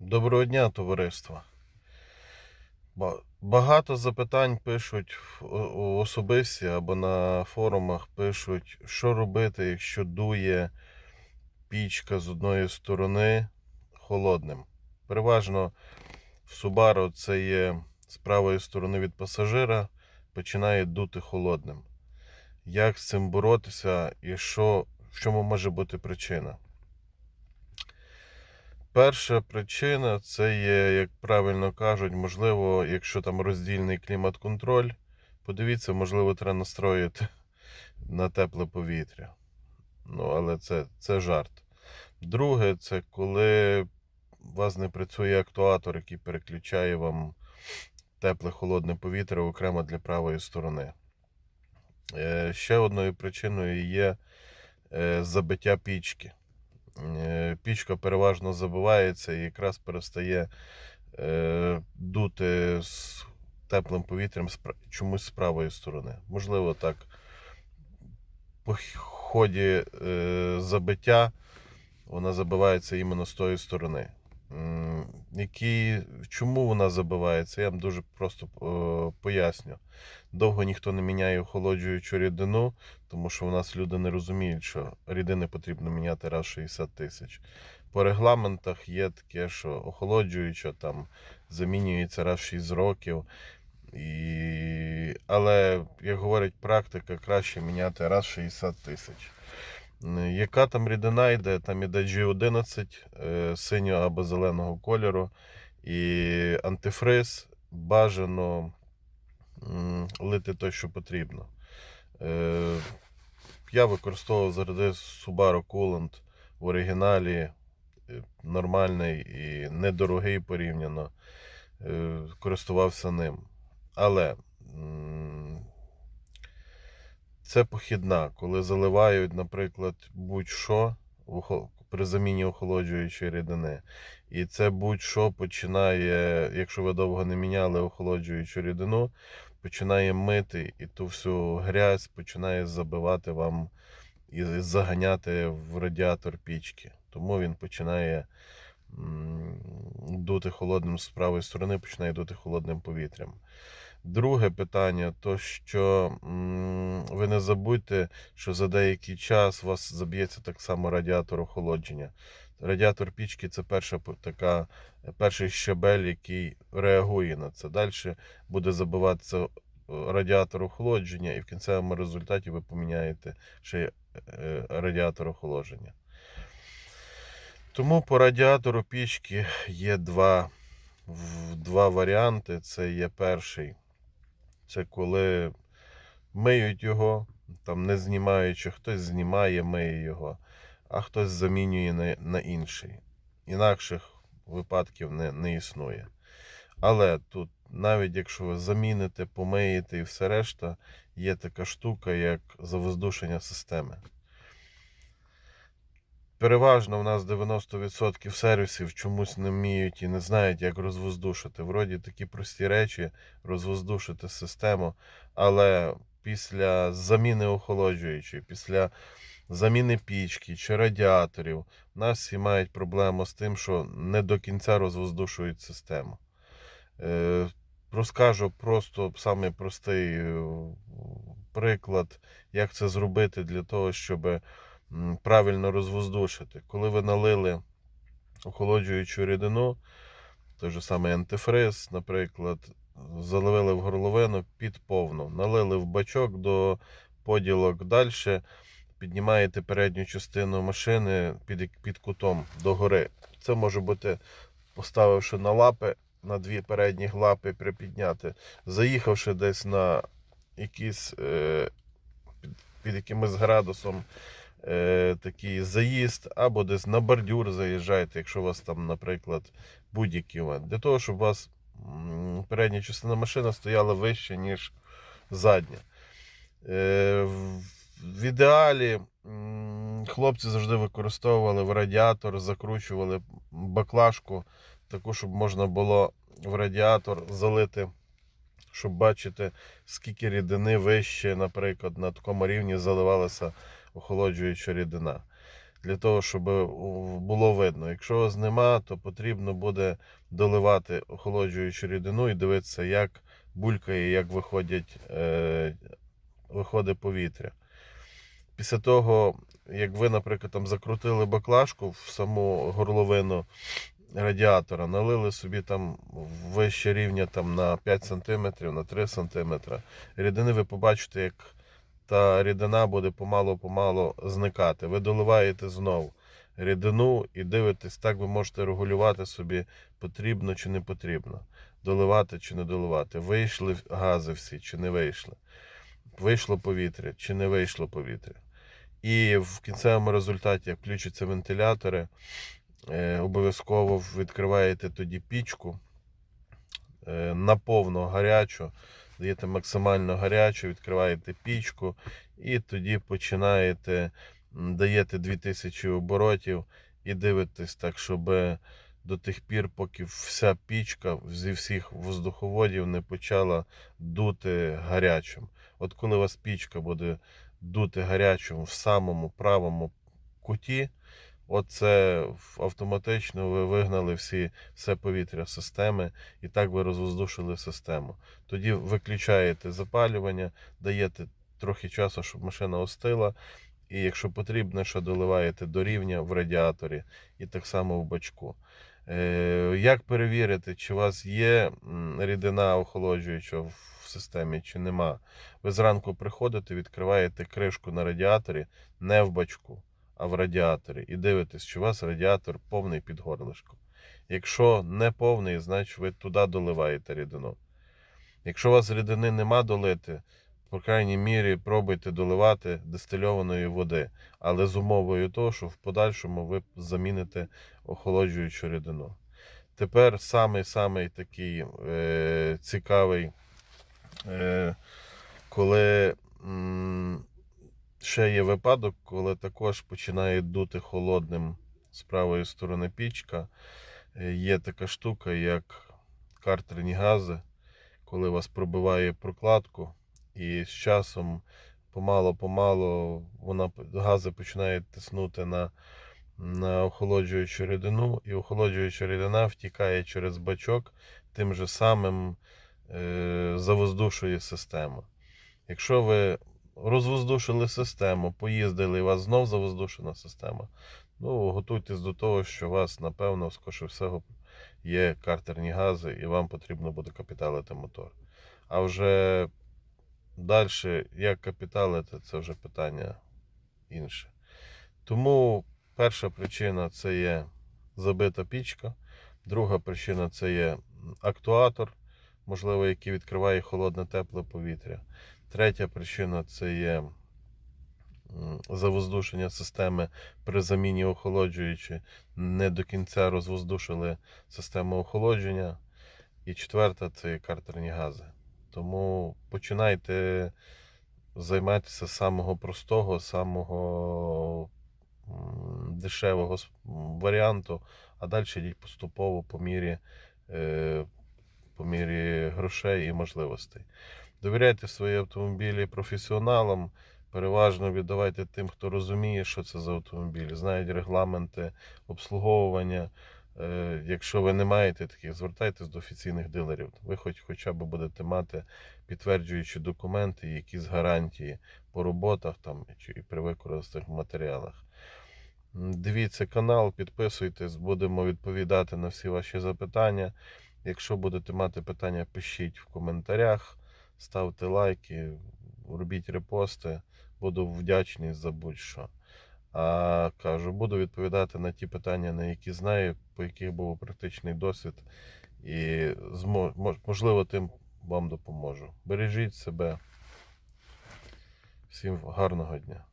Доброго дня, товариство. Багато запитань пишуть в особисті або на форумах пишуть, що робити, якщо дує пічка з одної сторони холодним. Переважно в Subaru це є з правої сторони від пасажира, починає дути холодним. Як з цим боротися і що, в чому може бути причина? Перша причина це є, як правильно кажуть, можливо, якщо там роздільний клімат-контроль, подивіться, можливо, треба настроїти на тепле повітря. Ну, але це, це жарт. Друге, це коли у вас не працює актуатор, який переключає вам тепле холодне повітря окремо для правої сторони. Е, Ще одною причиною є е, забиття пічки. Е, Пічка переважно забивається і якраз перестає е, дути з теплим повітрям чомусь з правої сторони. Можливо, так по ході е, забиття вона забивається іменно з тої сторони. Які, чому вона забивається, я вам дуже просто е, поясню. Довго ніхто не міняє охолоджуючу рідину, тому що у нас люди не розуміють, що рідини потрібно міняти раз 60 тисяч. По регламентах є таке, що охолоджуюча там замінюється раз 6 років. І... Але, як говорить практика, краще міняти раз в 60 тисяч. Яка там рідина йде? Там іде G11 е, синього або зеленого кольору. І антифриз бажано лити те, що потрібно. Е, Я використовував завжди Subaru Coolant в оригіналі. е, Нормальний і недорогий порівняно. Користувався ним. Але це похідна, коли заливають, наприклад, будь-що при заміні охолоджуючої рідини. І це будь-що починає, якщо ви довго не міняли охолоджуючу рідину, починає мити і ту всю грязь починає забивати вам і заганяти в радіатор пічки. Тому він починає дути холодним з правої сторони, починає дути холодним повітрям. Друге питання, то що ви не забудьте, що за деякий час у вас заб'ється так само радіатор охолодження. Радіатор пічки це перша така, перший щабель, який реагує на це. Далі буде забиватися е, радіатор охолодження, і в кінцевому результаті ви поміняєте ще е, радіатор охолодження. Тому по радіатору пічки є два, два варіанти. Це є перший. Це коли миють його, там не знімаючи, хтось знімає, миє його, а хтось замінює на, на інший. Інакших випадків не, не існує. Але тут, навіть якщо ви заміните, помиєте і все решта, є така штука, як завоздушення системи. Переважно в нас 90% сервісів чомусь не вміють і не знають, як розвоздушити. Вроді такі прості речі, розвоздушити систему, але після заміни охолоджуючої, після заміни пічки чи радіаторів, в нас всі мають проблему з тим, що не до кінця розвоздушують систему. Е, Розкажу просто самий простий е, приклад, як це зробити для того, щоб правильно розвоздушити. Коли ви налили охолоджуючу рідину, той же самий антифриз, наприклад, заливили в горловину під повну, налили в бачок до поділок далі, піднімаєте передню частину машини під, під кутом догори. Це може бути, поставивши на лапи, на дві передні лапи припідняти, заїхавши десь на якийсь е, під, під якимось градусом е, такий заїзд, або десь на бордюр заїжджаєте, якщо у вас там, наприклад, будь-який момент. Для того, щоб у вас передня частина машини стояла вище, ніж задня. Е, в- ідеалі хлопці завжди використовували в радіатор, закручували баклажку, таку, щоб можна було в радіатор залити, щоб бачити, скільки рідини вище, наприклад, на такому рівні заливалася охолоджуюча рідина. для того, щоб було видно. Якщо вас нема, то потрібно буде доливати охолоджуючу рідину і дивитися, як булькає, як виходять, е, виходить повітря. Після того, як ви, наприклад, там закрутили баклажку в саму горловину радіатора, налили собі там вище рівня там, на 5 см, на 3 см рідини, ви побачите, як та рідина буде помало-помало зникати. Ви доливаєте знову рідину і дивитесь, так ви можете регулювати собі, потрібно чи не потрібно. Доливати чи не доливати. Вийшли гази всі чи не вийшли. Вийшло повітря чи не вийшло повітря. І в кінцевому результаті, як включаться вентилятори, е, обов'язково відкриваєте тоді пічку е, наповно гарячу, даєте максимально гарячу, відкриваєте пічку і тоді починаєте, даєте 2000 оборотів і дивитесь так, щоб до тих пір, поки вся пічка зі всіх воздуховодів не почала дути гарячим. От коли у вас пічка буде дути гарячим в самому правому куті, оце автоматично ви вигнали всі, все повітря системи і так ви розвоздушили систему. Тоді виключаєте запалювання, даєте трохи часу, щоб машина остила. І якщо потрібно, що доливаєте до рівня в радіаторі і так само в бачку. Е, Як перевірити, чи у вас є рідина охолоджуюча в системі, чи нема? Ви зранку приходите, відкриваєте кришку на радіаторі не в бачку, а в радіаторі. І дивитесь, чи у вас радіатор повний під горлишком. Якщо не повний, значить ви туди доливаєте рідину. Якщо у вас рідини нема долити, по крайній мірі пробуйте доливати дистильованої води, але з умовою того, що в подальшому ви заміните охолоджуючу рідину. Тепер самий-самий такий е, цікавий, е, коли м, ще є випадок, коли також починає дути холодним з правої сторони пічка. Е, Є така штука, як картерні гази, коли вас пробиває прокладку, і з часом помало-помало вона гази починають тиснути на, на охолоджуючу рідину, і охолоджуюча рідина втікає через бачок, тим же самим е, завоздушує систему. Якщо ви розвоздушили систему, поїздили, і вас знов завоздушена система, ну готуйтесь до того, що у вас, напевно, скоріше всього, є картерні гази, і вам потрібно буде капіталити мотор. А вже далі, як капіталити, це вже питання інше. Тому перша причина це є забита пічка, друга причина це є актуатор, можливо, який відкриває холодне тепле повітря. Третя причина це є завоздушення системи при заміні охолоджуючи. Не до кінця розвоздушили систему охолодження. І четверта це картерні гази. Тому починайте займатися самого простого, самого дешевого варіанту, а далі йдіть поступово по мірі, е, по мірі грошей і можливостей. Довіряйте свої автомобілі професіоналам. Переважно віддавайте тим, хто розуміє, що це за автомобіль, знають регламенти обслуговування. Е, Якщо ви не маєте таких, звертайтесь до офіційних дилерів. Ви хоч хоча б будете мати підтверджуючі документи, якісь гарантії по роботах там чи при використаних матеріалах. Дивіться канал, підписуйтесь, будемо відповідати на всі ваші запитання. Якщо будете мати питання, пишіть в коментарях, ставте лайки, робіть репости. Буду вдячний за будь-що. А кажу, буду відповідати на ті питання, на які знаю, по яких був практичний досвід, і можливо, тим вам допоможу. Бережіть себе. Всім гарного дня.